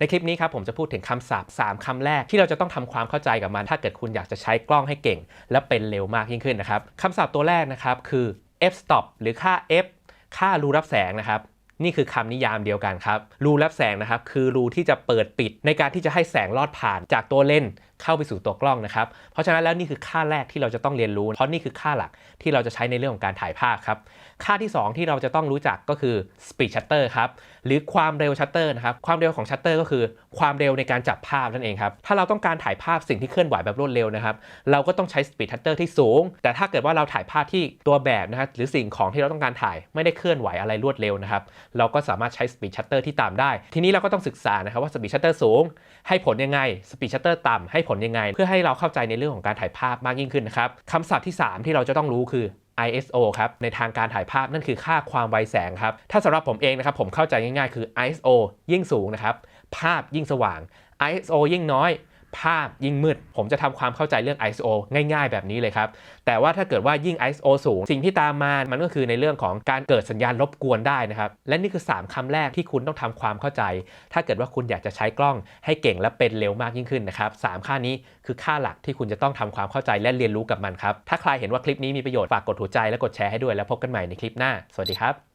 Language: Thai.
ในคลิปนี้ครับผมจะพูดถึงคำศัพท์3คำแรกที่เราจะต้องทำความเข้าใจกับมัน ถ้าเกิดคุณอยากจะใช้กล้องให้เก่ง และเป็นเร็วมากยิ่งขึ้นนะครับคำศัพท์ตัวแรกนะครับคือ f stop หรือค่า f ค่ารูรับแสงนะครับ นี่คือคำนิยามเดียวกันครับ รูรับแสงนะครับคือรูที่จะเปิดปิดในการที่จะให้แสงลอดผ่านจากตัวเลนส์เข้าไปสู่ตัวกล้องนะครับ เพราะฉะนั้นแล้วนี่คือค่าแรกที่เราจะต้องเรียนรู้ เพราะนี่คือค่าหลักที่เราจะใช้ในเรื่องของการถ่ายภาพครับ ค่าที่ 2 ที่เราจะต้องรู้จักก็คือ speed shutter ครับ หรือความเร็วชัตเตอร์นะครับ ความเร็วของชัตเตอร์ก็คือความเร็วในการจับภาพนั่นเองครับ ถ้าเราต้องการถ่ายภาพสิ่งที่เคลื่อนไหวแบบรวดเร็วนะครับ เราก็ต้องใช้ speed shutter ที่สูง แต่ถ้าเกิดว่าเราถ่ายภาพที่ตัวแบบนะครับหรือสิ่งของที่เราต้องการถ่ายไม่ได้เคลื่อนไหวอะไรรวดเร็วนะครับเราก็สามารถใช้ speed shutter ที่ต่ำได้ ทีนี้เราก็ต้องศึกษานะครับว่า speed shutter สูง ให้ผลยังไง speed shutter ต่ำให้ผลยังไง เพื่อให้เราเข้าใจในเรื่องของการถ่ายภาพมากยิ่งขึ้นนะครับคำศัพท์ที่ 3 ที่เราจะต้องรู้คือ ISO ครับในทางการถ่ายภาพนั่นคือค่าความไวแสงครับถ้าสำหรับผมเองนะครับผมเข้าใจง่ายๆ คือ ISO ยิ่งสูงนะครับภาพยิ่งสว่าง ISO ยิ่งน้อย ภาพยิ่งมืด ผมจะทำความเข้าใจเรื่อง ISO ง่าย ๆ แบบนี้เลยครับ แต่ว่าถ้าเกิดว่ายิ่ง ISO สูง สิ่งที่ตามมา มันก็คือในเรื่องของการเกิดสัญญาณรบกวนได้นะครับ และนี่คือ 3คำแรกที่คุณต้องทำความเข้าใจ ถ้าเกิดว่าคุณอยากจะใช้กล้องให้เก่งและเป็นเร็วมากยิ่งขึ้นนะครับสามค่านี้คือค่าหลักที่คุณจะต้องทำความเข้าใจและเรียนรู้กับมันครับ ถ้าใครเห็นว่าคลิปนี้มีประโยชน์ฝากกดหัวใจและกดแชร์ให้ด้วยแล้วพบกันใหม่ในคลิปหน้า สวัสดีครับ